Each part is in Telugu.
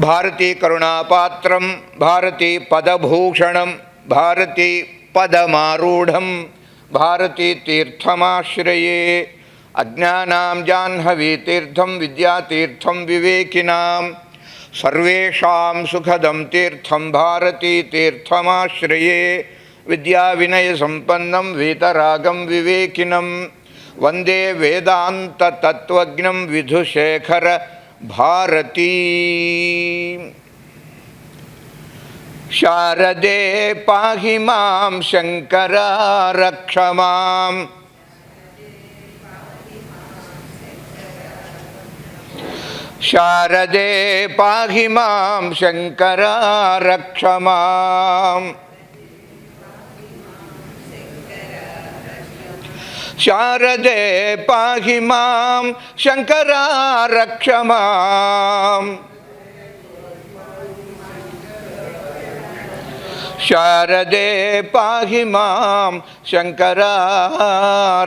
भारती करुणापात्रं भारती पदभूषणं भारती पदमारूढं भारती तीर्थमाश्रये विद्यातीर्थ जाह्नवीतीर्थं, विद्यातीर्थं विवेकिनां भारती तीर्थमाश्रिए तीर्थं भारतीतीर्थमाश्रये विद्याविनयसम्पन्नं, वीतरागं विवेकिनं, वंदे वेदान्ततत्त्वज्ञं विधुशेखर भारती। शारदे पाहि माँ शङ्कर रक्ष माम् शारदे पाहि माँ शङ्कर रक्ष माम् शारदे पाहि माँ, शङ्करा रक्ष शारदे पाहि माँ, शङ्करा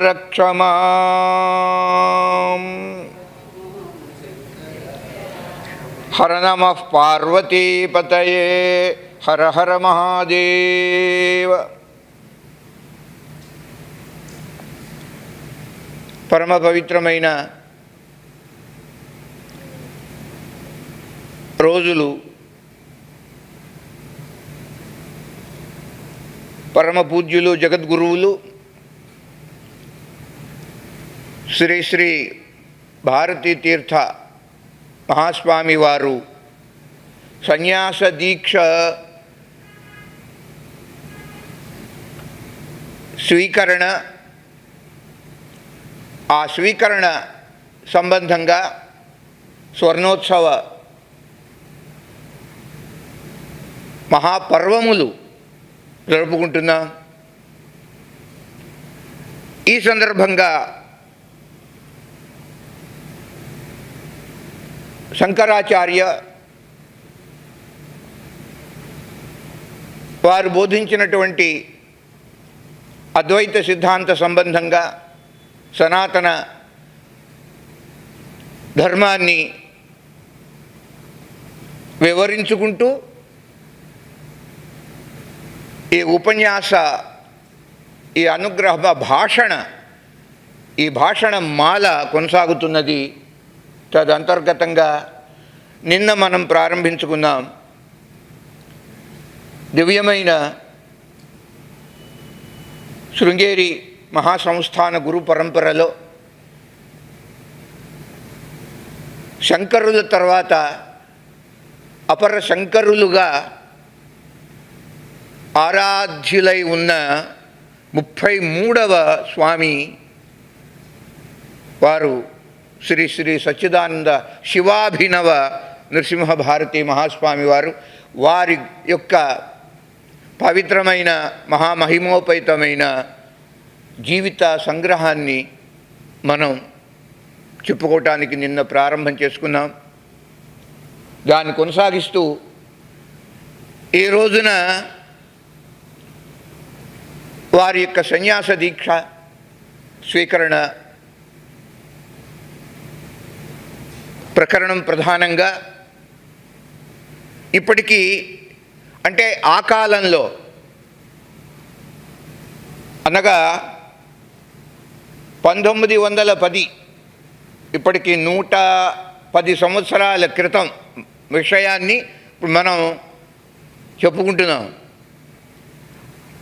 रक्ष हर नम पार्वती पतये हर हर महादेव। పరమ పవిత్రమైన రోజులు పరమ పూజ్యులు జగద్గురువులు శ్రీ శ్రీ భారతీ తీర్థ మహాస్వామి వారు సన్యాస దీక్ష స్వీకరణ ఆ స్వీకరణ సంబంధంగా స్వర్ణోత్సవ మహాపర్వములు జరుపుకుంటున్నాం ఈ సందర్భంగా శంకరాచార్య వారు బోధించినటువంటి అద్వైత సిద్ధాంత సంబంధంగా సనాతన ధర్మాన్ని వివరించుకుంటూ ఈ ఉపన్యాస ఈ అనుగ్రహ భాషణ ఈ భాషణ మాల కొనసాగుతున్నది. తదంతర్గతంగా నిన్న మనం ప్రారంభించుకున్నాం. దివ్యమైన శృంగేరి మహాసంస్థాన గురు పరంపరలో శంకరుల తర్వాత అపర శంకరులుగా ఆరాధ్యులై ఉన్న ముప్పై మూడవ స్వామి వారు శ్రీ శ్రీ సచ్చిదానంద శివాభినవ నృసింహ భారతి మహాస్వామి వారు. వారి యొక్క పవిత్రమైన మహామహిమోపేతమైన జీవిత సంగ్రహాన్ని మనం చెప్పుకోవటానికి నిన్న ప్రారంభం చేసుకున్నాం. దాన్ని కొనసాగిస్తూ ఈ రోజున వారి యొక్క సన్యాస దీక్ష స్వీకరణ ప్రకరణం ప్రధానంగా ఇప్పటికీ అంటే ఆ కాలంలో అనగా పంతొమ్మిది వందల పది. ఇప్పటికి నూట పది సంవత్సరాల క్రితం విషయాన్ని ఇప్పుడు మనం చెప్పుకుంటున్నాం.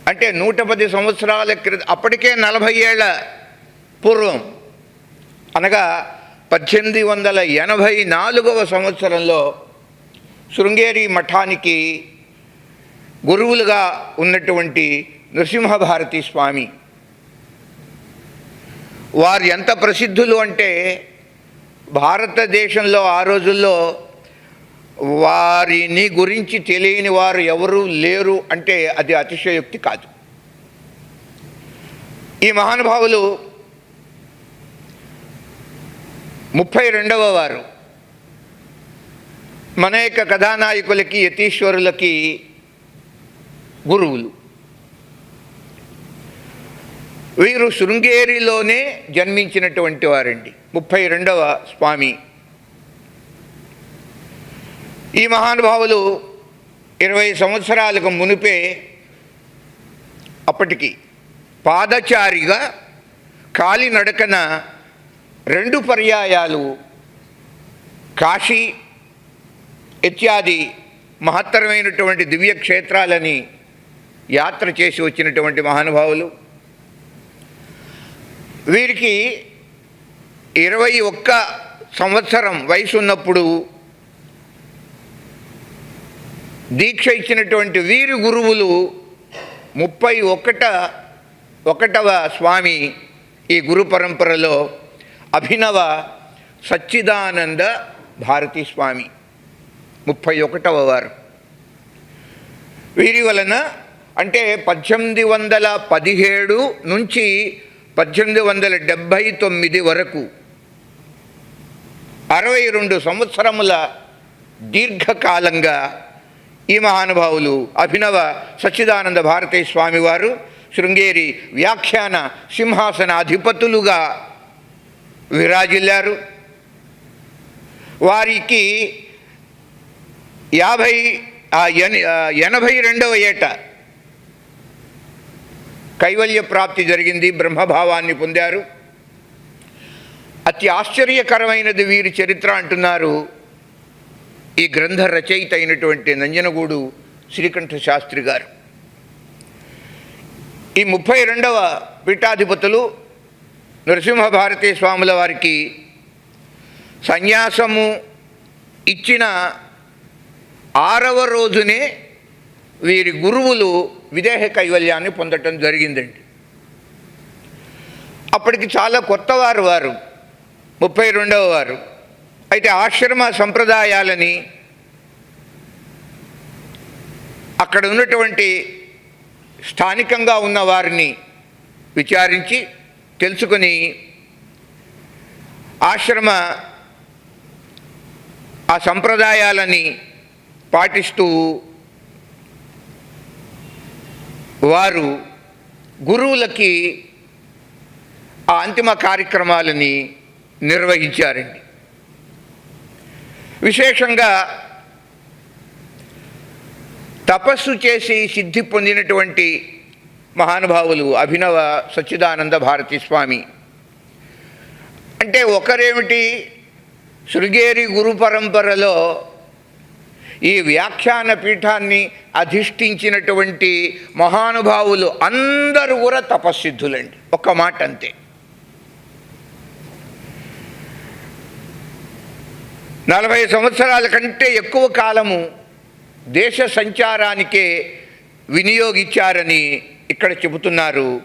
అంటే నూట పది సంవత్సరాల క్రితం అప్పటికే నలభై ఏళ్ళ పూర్వం. అనగా పద్దెనిమిది వందల ఎనభై నాలుగవ సంవత్సరంలో శృంగేరి మఠానికి గురువులుగా ఉన్నటువంటి నృసింహభారతి స్వామి వారు ఎంత ప్రసిద్ధులు అంటే భారతదేశంలో ఆ రోజుల్లో వారిని గురించి తెలియని వారు ఎవరు లేరు అంటే అది అతిశయోక్తి కాదు. ఈ మహానుభావులు ముప్పై రెండవ వారు మన యొక్క కథానాయకులకి యతీశ్వరులకి గురువులు. వీరు శృంగేరిలోనే జన్మించినటువంటి వారండి. ముప్పై రెండవ స్వామి. ఈ మహానుభావులు ఇరవై సంవత్సరాలకు మునిపే అప్పటికి పాదచారిగా కాలినడకన రెండు పర్యాయాలు కాశీ ఇత్యాది మహత్తరమైనటువంటి దివ్య క్షేత్రాలని యాత్ర చేసి వచ్చినటువంటి మహానుభావులు. వీరికి ఇరవై ఒక్క సంవత్సరం వయసు ఉన్నప్పుడు దీక్ష ఇచ్చినటువంటి వీరి గురువులు ముప్పై ఒకట ఒకటవ స్వామి ఈ గురు పరంపరలో అభినవ సచ్చిదానంద భారతీ స్వామి ముప్పై ఒకటవ వారు. వీరి వలన అంటే పద్దెనిమిది వందల పదిహేడు నుంచి పద్దెనిమిది వందల డెబ్భై తొమ్మిది వరకు అరవై రెండు సంవత్సరముల దీర్ఘకాలంగా ఈ మహానుభావులు అభినవ సచ్చిదానంద భారతీ స్వామివారు శృంగేరి వ్యాఖ్యాన సింహాసన అధిపతులుగా విరాజిల్లారు. వారికి యాభై ఆ, ఎనభై రెండవ ఏట కైవల్య ప్రాప్తి జరిగింది బ్రహ్మభావాన్ని పొందారు. అతి ఆశ్చర్యకరమైనది వీరి చరిత్ర అంటున్నారు ఈ గ్రంథ రచయిత అయినటువంటి నంజనగూడు శ్రీకంఠ శాస్త్రి గారు. ఈ ముప్పై రెండవ పీఠాధిపతులు నరసింహ భారతీ స్వాముల వారికి సన్యాసము ఇచ్చిన ఆరవ రోజునే వీరి గురువులు విదేహ కైవల్యాన్ని పొందటం జరిగిందండి. అప్పటికి చాలా కొత్తవారు వారు ముప్పై రెండవ వారు. అయితే ఆశ్రమ సంప్రదాయాలని అక్కడ ఉన్నటువంటి స్థానికంగా ఉన్న వారిని విచారించి తెలుసుకుని ఆశ్రమ ఆ సంప్రదాయాలని పాటిస్తూ వారు గురువులకి ఆ అంతిమ కార్యక్రమాలని నిర్వహించారండి. విశేషంగా తపస్సు చేసి సిద్ధి పొందినటువంటి మహానుభావులు అభినవ సచ్చిదానంద భారతి స్వామి. అంటే ఒకరేమిటి శృంగేరి గురు పరంపరలో ఈ వ్యాఖ్యాన పీఠాన్ని అధిష్ఠించినటువంటి మహానుభావులు అందరూ కూడా తపస్సిద్ధులండి ఒక్క మాట అంతే నలభై సంవత్సరాల కంటే ఎక్కువ కాలము దేశ సంచారానికే వినియోగించారని ఇక్కడ చెబుతున్నారు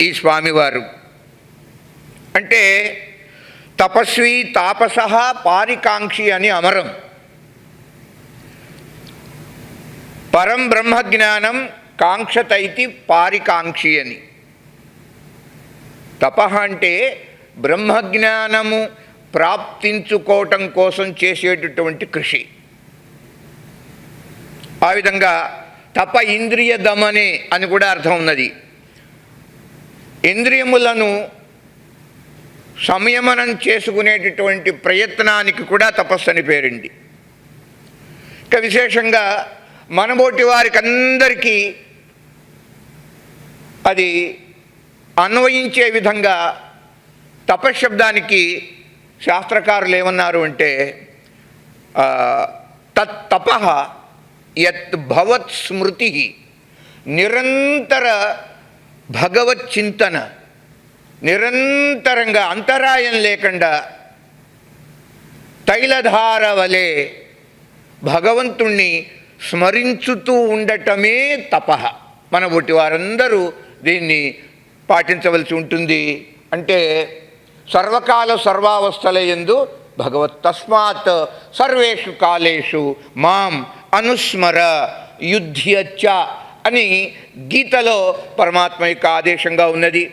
ఈ స్వామివారు. అంటే తపస్వి తాపస పారికాంక్షి అని అమరం. పరం బ్రహ్మజ్ఞానం కాంక్షతైతి పారికాంక్షి అని. తప అంటే బ్రహ్మజ్ఞానము ప్రాప్తించుకోవటం కోసం చేసేటటువంటి కృషి. ఆ విధంగా తప ఇంద్రియ దమనే అని కూడా అర్థం ఉన్నది. ఇంద్రియములను సంయమనం చేసుకునేటటువంటి ప్రయత్నానికి కూడా తపస్సు అని పేరండి ఇక విశేషంగా మనబోటి వారికి అందరికీ అది అన్వయించే విధంగా తపశబ్దానికి శాస్త్రకారులు ఏమన్నారు అంటే తత్ తప యత్ భవత్ స్మృతి నిరంతర భగవత్ చింతన నిరంతరంగా అంతరాయం లేకుండా తైలధార వలె భగవంతుణ్ణి స్మరించుతూ ఉండటమే తప. మన ఒట్టి వారందరూ దీన్ని పాటించవలసి ఉంటుంది. అంటే సర్వకాల సర్వావస్థల ఎందు భగవత్ తస్మాత్ సర్వేషు కాలేషు మాం అనుస్మర యుద్ధ్యచ్చ అని గీతలో పరమాత్మ యొక్క ఆదేశంగా ఉన్నది.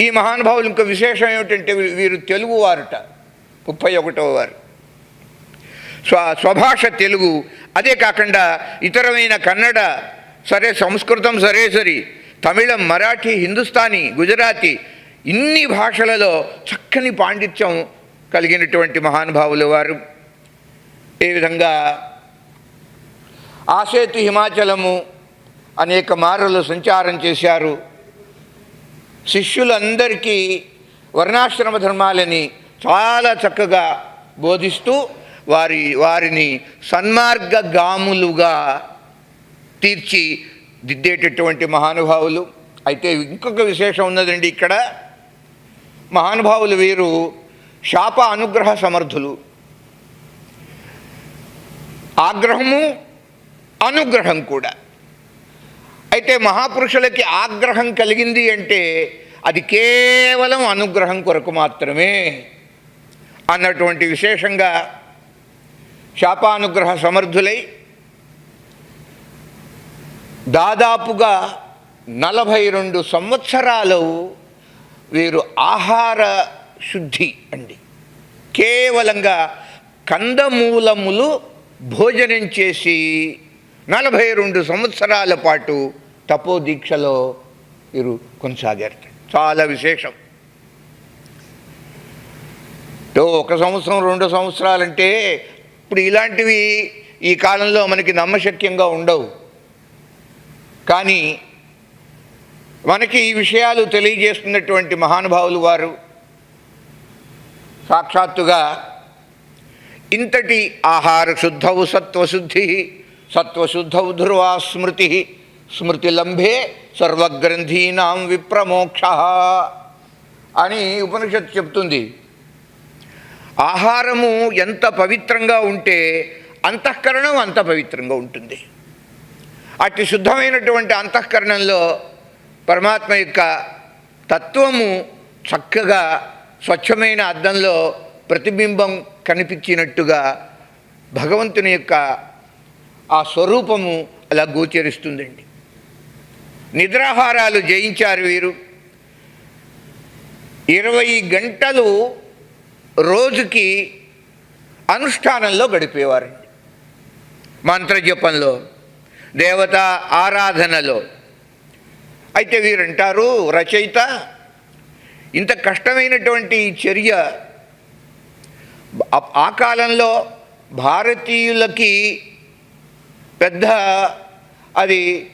ఈ మహానుభావులు ఇంకో విశేషం ఏమిటంటే వీరు తెలుగువారుట ముప్పై ఒకటవ వారు. స్వ స్వభాష తెలుగు అదే కాకుండా ఇతరమైన కన్నడ సరే సంస్కృతం సరే సరి తమిళం మరాఠీ హిందుస్థానీ గుజరాతీ ఇన్ని భాషలలో చక్కని పాండిత్యం కలిగినటువంటి మహానుభావులు వారు. ఈ విధంగా ఆసేతు హిమాచలము అనేక మారులు సంచారం చేశారు. శిష్యులందరికీ వర్ణాశ్రమ ధర్మాలని చాలా చక్కగా బోధిస్తూ వారి వారిని సన్మార్గగాములుగా తీర్చి దిద్దేటటువంటి మహానుభావులు. అయితే ఇంకొక విశేషం ఉన్నదండి ఇక్కడ. మహానుభావులు వీరు శాప అనుగ్రహ సమర్థులు. ఆగ్రహము అనుగ్రహం కూడా. అయితే మహాపురుషులకి ఆగ్రహం కలిగింది అంటే అది కేవలం అనుగ్రహం కొరకు మాత్రమే అన్నటువంటి విశేషంగా శాపానుగ్రహ సమర్థులై దాదాపుగా నలభై రెండు సంవత్సరాలు వీరు ఆహార శుద్ధి అండి. కేవలంగా కందమూలములు భోజనం చేసి నలభై రెండు సంవత్సరాల పాటు తపోదీక్షలో వీరు కొనసాగారు చాలా విశేషం. ఒక సంవత్సరం రెండు సంవత్సరాలంటే ఇప్పుడు ఇలాంటివి ఈ కాలంలో మనకి నమ్మశక్యంగా ఉండవు. కానీ మనకి ఈ విషయాలు తెలియజేస్తున్నటువంటి మహానుభావులు వారు సాక్షాత్తుగా ఇంతటి ఆహార శుద్ధవు సత్వశుద్ధి సత్వశుద్ధవు ధ్రువా స్మృతి స్మృతిలంభే సర్వగ్రంథీనాం విప్రమోక్ష అని ఉపనిషత్తు చెప్తుంది. ఆహారము ఎంత పవిత్రంగా ఉంటే అంతఃకరణం అంత పవిత్రంగా ఉంటుంది. అతి శుద్ధమైనటువంటి అంతఃకరణంలో పరమాత్మ యొక్క తత్వము చక్కగా స్వచ్ఛమైన అద్దంలో ప్రతిబింబం కనిపించినట్టుగా భగవంతుని యొక్క ఆ స్వరూపము అలా గోచరిస్తుందండి. నిద్రాహారాలు జయించారు వీరు. ఇరవై గంటలు రోజుకి అనుష్ఠానంలో గడిపేవారండి మంత్రజపంలో దేవత ఆరాధనలో. అయితే వీరంటారు రచయిత ఇంత కష్టమైనటువంటి చర్య ఆ- కాలంలో భారతీయులకి పెద్ద అది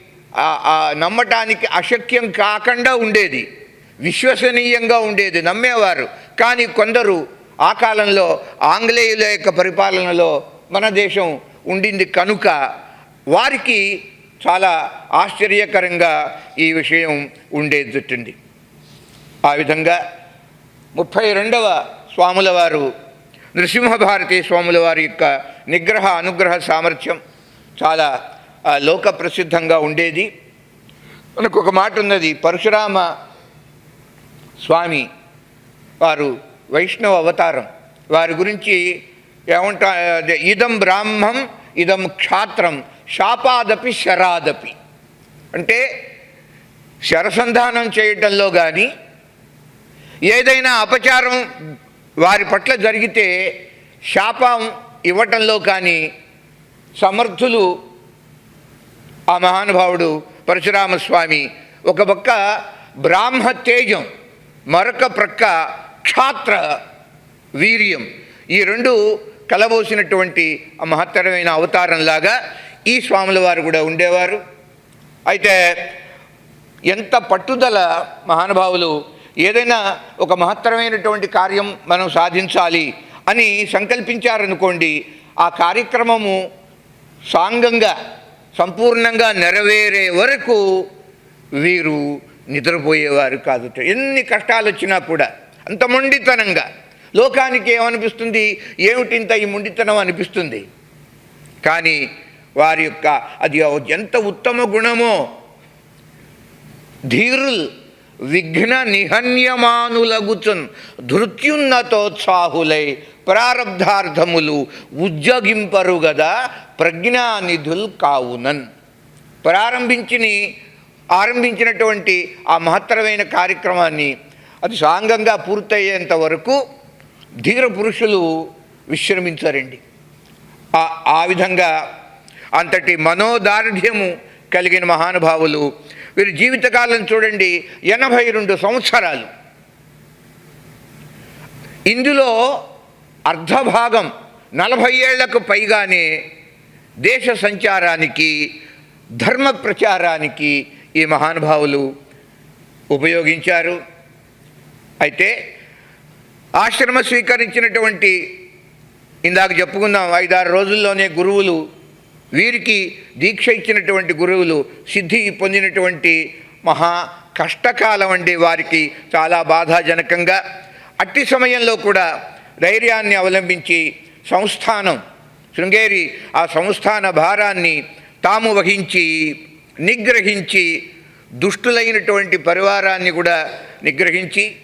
నమ్మటానికి అశక్యం కాకుండా ఉండేది. విశ్వసనీయంగా ఉండేది నమ్మేవారు. కానీ కొందరు ఆ కాలంలో ఆంగ్లేయుల యొక్క పరిపాలనలో మన దేశం ఉండింది కనుక వారికి చాలా ఆశ్చర్యకరంగా ఈ విషయం ఉండేదిట్టింది ఆ విధంగా ముప్పై రెండవ స్వాముల వారు నృసింహభారతి స్వాముల వారి యొక్క నిగ్రహ అనుగ్రహ సామర్థ్యం చాలా లోక ప్రసిద్ధంగా ఉండేది. మనకు ఒక మాట ఉన్నది పరశురామ స్వామి వారు వైష్ణవ అవతారం. వారి గురించి ఏమంటా ఇదం బ్రాహ్మం ఇదం క్షాత్రం శాపాదపి శరాదపి. అంటే శరసంధానం చేయటంలో కానీ ఏదైనా అపచారం వారి పట్ల జరిగితే శాపం ఇవ్వటంలో కానీ సమర్థులు ఆ మహానుభావుడు పరశురామస్వామి. ఒక పక్క బ్రాహ్మ తేజం మరొక ప్రక్క క్షాత్ర వీర్యం. ఈ రెండు కలబోసినటువంటి మహత్తరమైన అవతారంలాగా ఈ స్వాముల వారు కూడా ఉండేవారు. అయితే ఎంత పట్టుదల మహానుభావులు ఏదైనా ఒక మహత్తరమైనటువంటి కార్యం మనం సాధించాలి అని సంకల్పించారనుకోండి ఆ కార్యక్రమము సాంగంగా సంపూర్ణంగా నెరవేరే వరకు వీరు నిద్రపోయేవారు కాదు. ఎన్ని కష్టాలు వచ్చినా కూడా అంత మొండితనంగా. లోకానికి ఏమనిపిస్తుంది? ఏమిటింత ఈ మొండితనం అనిపిస్తుంది? కానీ వారి యొక్క అది ఎంత ఉత్తమ గుణమో. ధీరుల్ విఘ్న నిహన్యమానులగుచున్ ధృత్యున్నతోత్సాహులై ప్రారబ్ధార్థములు ఉజ్జగింపరు గదా ప్రజ్ఞానిధుల్ కావునన్. ప్రారంభించిని ఆరంభించినటువంటి ఆ మహత్తరమైన కార్యక్రమాన్ని అది సాంగంగా పూర్తయ్యేంత వరకు ధీర పురుషులు విశ్రమించారండి. ఆ విధంగా అంతటి మనోదార్ఢ్యము కలిగిన మహానుభావులు వీరి జీవితకాలం చూడండి ఎనభై రెండు సంవత్సరాలు. ఇందులో అర్ధభాగం నలభై ఏళ్ళకు పైగానే దేశ సంచారానికి ధర్మ ప్రచారానికి ఈ మహానుభావులు ఉపయోగించారు. అయితే ఆశ్రమ స్వీకరించినటువంటి ఇందాక చెప్పుకుందాం ఐదారు రోజుల్లోనే గురువులు వీరికి దీక్ష ఇచ్చినటువంటి గురువులు సిద్ధి పొందినటువంటి మహా కష్టకాలం అండి వారికి చాలా బాధాజనకంగా. అట్టి సమయంలో కూడా ధైర్యాన్ని అవలంబించి సంస్థానం శృంగేరి ఆ సంస్థాన భారాన్ని తాము వహించి నిగ్రహించి దుష్టులైనటువంటి పరివారాన్ని కూడా నిగ్రహించి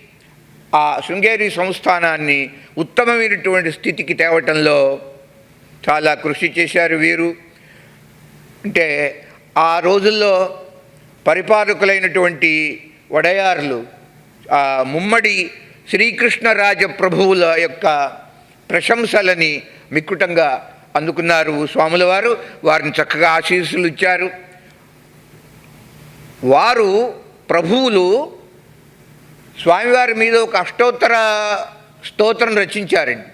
ఆ శృంగేరి సంస్థానాన్ని ఉత్తమమైనటువంటి స్థితికి తేవటంలో చాలా కృషి చేశారు వీరు. అంటే ఆ రోజుల్లో పరిపాలకులైనటువంటి వడయారులు ఆ ముమ్మడి శ్రీకృష్ణరాజ ప్రభువుల యొక్క ప్రశంసలని మిక్కుటంగా అందుకున్నారు స్వాముల వారు వారిని చక్కగా ఆశీస్సులు ఇచ్చారు. వారు ప్రభువులు స్వామివారి మీద ఒక అష్టోత్తర స్తోత్రం రచించారండి.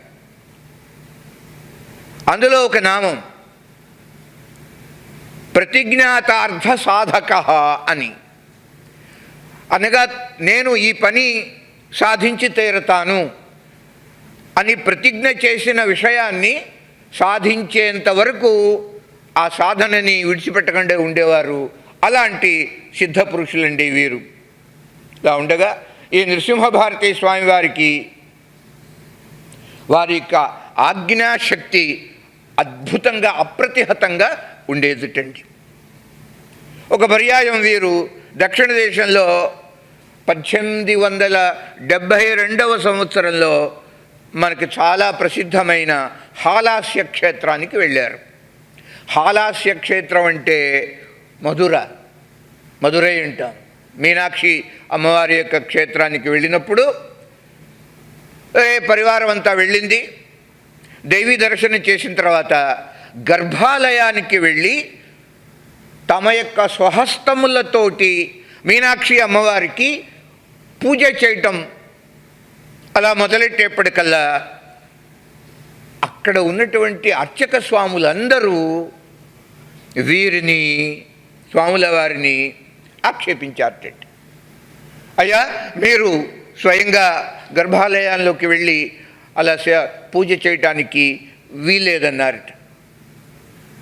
అందులో ఒక నామం ప్రతిజ్ఞాతార్థ సాధక అని. అనగా నేను ఈ పని సాధించి తీరతాను అని ప్రతిజ్ఞ చేసిన విషయాన్ని సాధించేంత వరకు ఆ సాధనని విడిచిపెట్టకుండా ఉండేవారు. అలాంటి సిద్ధ పురుషులండి వీరు. ఇలా ఉండగా ఈ నృసింహభారతి స్వామివారికి వారి యొక్క ఆజ్ఞాశక్తి అద్భుతంగా అప్రతిహతంగా ఉండేదిటండి. ఒక పర్యాయం వీరు దక్షిణ దేశంలో పద్దెనిమిది వందల డెబ్భై రెండవ సంవత్సరంలో మనకి చాలా ప్రసిద్ధమైన హాలాస్య క్షేత్రానికి వెళ్ళారు. హాలాస్య క్షేత్రం అంటే మధుర మధురై అంటాం మీనాక్షి అమ్మవారి యొక్క క్షేత్రానికి వెళ్ళినప్పుడు ఏ పరివారం అంతా వెళ్ళింది. దేవీ దర్శనం చేసిన తర్వాత గర్భాలయానికి వెళ్ళి తమ యొక్క స్వహస్తములతోటి మీనాక్షి అమ్మవారికి పూజ చేయటం అలా మొదలెట్టేప్పటికల్లా అక్కడ ఉన్నటువంటి అర్చక స్వాములందరూ వీరిని స్వాముల వారిని ఆక్షేపించారట అయ్యా మీరు స్వయంగా గర్భాలయాల్లోకి వెళ్ళి అలా పూజ చేయటానికి వీలేదన్నారట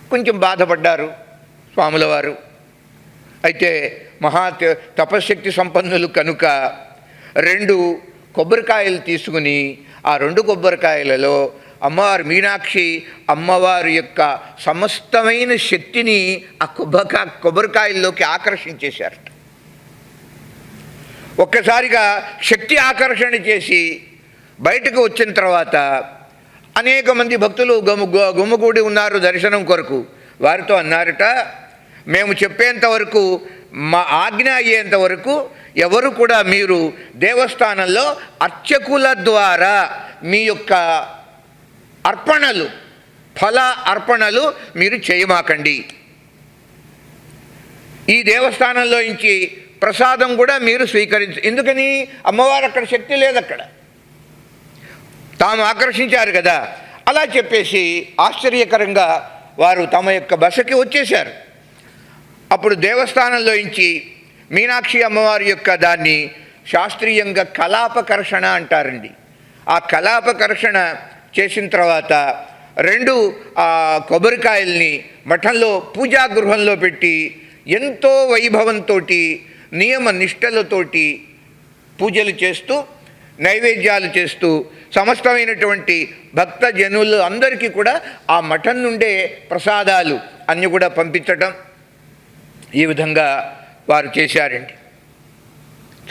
కొంచెం బాధపడ్డారు స్వాముల వారు అయితే మహా తపశక్తి తపశ్శక్తి సంపన్నులు కనుక రెండు కొబ్బరికాయలు తీసుకుని ఆ రెండు కొబ్బరికాయలలో అమ్మవారు మీనాక్షి అమ్మవారి యొక్క సమస్తమైన శక్తిని ఆ కొబ్బరికా కొబ్బరికాయల్లోకి ఆకర్షించేశారట. ఒక్కసారిగా శక్తి ఆకర్షణ చేసి బయటకు వచ్చిన తర్వాత అనేక మంది భక్తులు గము గుమ్మగూడి ఉన్నారు దర్శనం కొరకు. వారితో అన్నారట మేము చెప్పేంత వరకు మా ఆజ్ఞ అయ్యేంత వరకు ఎవరు కూడా మీరు దేవస్థానంలో అర్చకుల ద్వారా మీ యొక్క అర్పణలు. ఫల అర్పణలు మీరు చేయమాకండి. ఈ దేవస్థానంలో నుంచి ప్రసాదం కూడా మీరు స్వీకరించు ఎందుకని? అమ్మవారు అక్కడ శక్తి లేదు అక్కడ తాము ఆకర్షించారు కదా. అలా చెప్పేసి ఆశ్చర్యకరంగా వారు తమ యొక్క బసకి వచ్చేశారు. అప్పుడు దేవస్థానంలో నుంచి మీనాక్షి అమ్మవారి యొక్క దాన్ని శాస్త్రీయంగా కలాపకర్షణ అంటారండి. ఆ కలాపకర్షణ చేసిన తర్వాత రెండు ఆ కొబ్బరికాయల్ని మఠంలో పూజా గృహంలో పెట్టి ఎంతో వైభవంతో నియమ నిష్టలతోటి పూజలు చేస్తూ నైవేద్యాలు చేస్తూ సమస్తమైనటువంటి భక్త జనులు అందరికీ కూడా ఆ మఠం నుండే ప్రసాదాలు అన్నీ కూడా పంపించటం ఈ విధంగా వారు చేశారండి.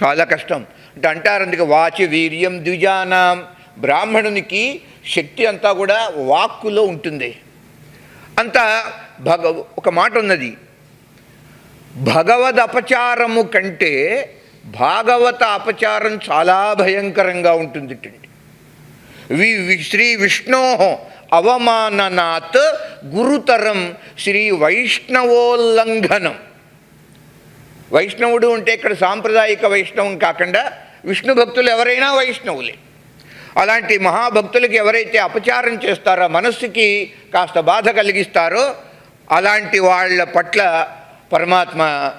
చాలా కష్టం. అంటే అంటారు అందుకే వాచి వీర్యం ద్విజానాం. బ్రాహ్మణునికి శక్తి అంతా కూడా వాక్కులో ఉంటుంది. అంతా భగ ఒక మాట ఉన్నది. భగవద్ అపచారము కంటే భాగవత అపచారం చాలా భయంకరంగా ఉంటుంది వి వి- శ్రీ విష్ణో అవమాననాత్ గురుతరం శ్రీ వైష్ణవోల్లంఘనం. వైష్ణవుడు అంటే ఇక్కడ సాంప్రదాయిక వైష్ణవం కాకుండా విష్ణు భక్తులు ఎవరైనా వైష్ణవులే. అలాంటి మహాభక్తులకి ఎవరైతే అపచారం చేస్తారో మనస్సుకి కాస్త బాధ కలిగిస్తారో అలాంటి వాళ్ళ పట్ల పరమాత్మ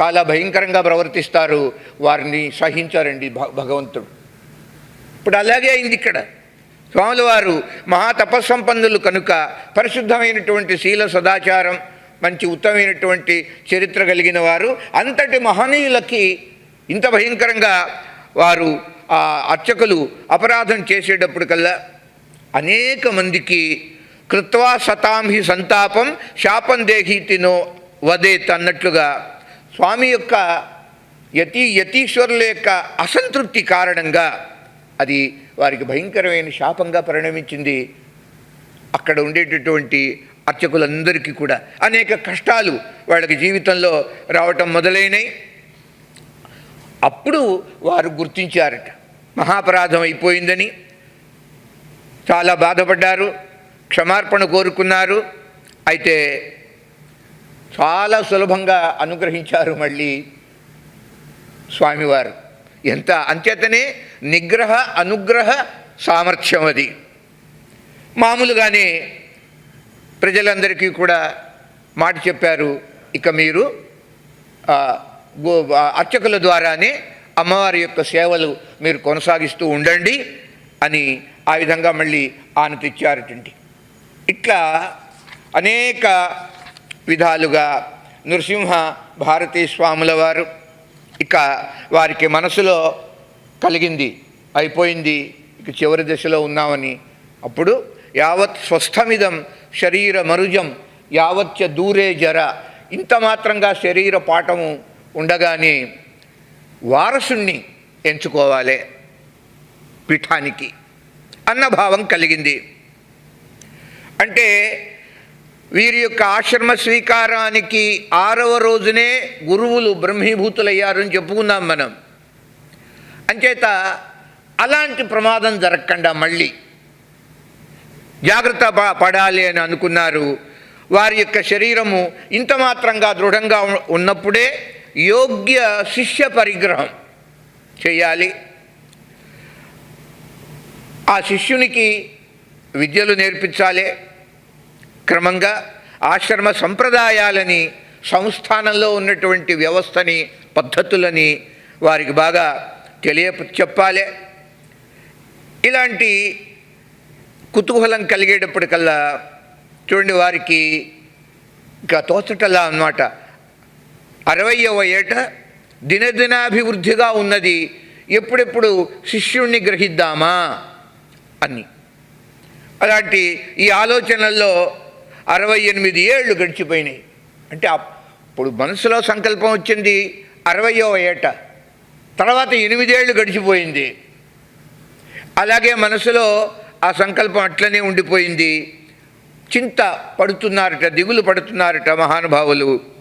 చాలా భయంకరంగా ప్రవర్తిస్తారు. వారిని సహించారండి భ- భగవంతుడు. ఇప్పుడు అలాగే అయింది ఇక్కడ. స్వాముల వారు మహాతపస్సంపన్నులు కనుక పరిశుద్ధమైనటువంటి శీల సదాచారం మంచి ఉత్తమమైనటువంటి చరిత్ర కలిగిన వారు అంతటి మహనీయులకి ఇంత భయంకరంగా వారు ఆ అర్చకులు అపరాధం చేసేటప్పటికల్లా అనేక మందికి కృత్వా సతాం హి సంతాపం శాపం దేహీతినో వదేత్ అన్నట్లుగా స్వామి యొక్క యతి యతీశ్వరుల యొక్క అసంతృప్తి కారణంగా అది వారికి భయంకరమైన శాపంగా పరిణమించింది. అక్కడ ఉండేటటువంటి అర్చకులందరికీ కూడా అనేక కష్టాలు వాళ్ళకి జీవితంలో రావటం మొదలైనవి అప్పుడు వారు గుర్తించారట. మహాపరాధం అయిపోయిందని చాలా బాధపడ్డారు క్షమార్పణ కోరుకున్నారు. అయితే చాలా సులభంగా అనుగ్రహించారు మళ్ళీ స్వామివారు. ఎంత అంచేతనే నిగ్రహ అనుగ్రహ సామర్థ్యం అది. మామూలుగానే ప్రజలందరికీ కూడా మాట చెప్పారు. ఇక మీరు గో- అర్చకుల ద్వారానే అమ్మవారి యొక్క సేవలు మీరు కొనసాగిస్తూ ఉండండి అని ఆ విధంగా మళ్ళీ ఆనతిచ్చారటండి ఇట్లా అనేక విధాలుగా నృసింహ భారతీ స్వాముల వారు ఇక వారికి మనసులో కలిగింది అయిపోయింది ఇక చివరి దశలో ఉన్నామని. అప్పుడు యావత్ స్వస్థమిదం శరీర మరుజం యావచ్చ దూరే జర. ఇంత మాత్రంగా శరీర పాఠము ఉండగానే వారసుణ్ణి ఎంచుకోవాలి పీఠానికి అన్న భావం కలిగింది. అంటే వీరి యొక్క ఆశ్రమ స్వీకారానికి ఆరవ రోజునే గురువులు బ్రహ్మీభూతులయ్యారని చెప్పుకున్నాం మనం. అంచేత అలాంటి ప్రమాదం జరగకుండా మళ్ళీ జాగ్రత్త పడాలి అని అనుకున్నారు. వారి యొక్క శరీరము ఇంత మాత్రంగా దృఢంగా ఉన్నప్పుడే యోగ్య శిష్య పరిగ్రహం చేయాలి. ఆ శిష్యునికి విద్యలు నేర్పించాలి. క్రమంగా ఆశ్రమ సంప్రదాయాలని సంస్థానంలో ఉన్నటువంటి వ్యవస్థని పద్ధతులని వారికి బాగా తెలియ చెప్పాలి. ఇలాంటి కుతూహలం కలిగేటప్పటికల్లా చూడండి వారికి ఇంకా తోచటలా అన్నమాట. అరవయవ ఏట దినదినాభివృద్ధిగా ఉన్నది. ఎప్పుడెప్పుడు శిష్యుణ్ణి గ్రహిద్దామా? అని. అలాంటి ఈ ఆలోచనల్లో అరవై ఎనిమిది ఏళ్ళు గడిచిపోయినాయి. అంటే అప్పుడు మనసులో సంకల్పం వచ్చింది అరవయో ఏట. తర్వాత ఎనిమిదేళ్ళు గడిచిపోయింది. అలాగే మనసులో ఆ సంకల్పం అట్లనే ఉండిపోయింది. చింత పడుతున్నారట దిగులు పడుతున్నారట మహానుభావులు.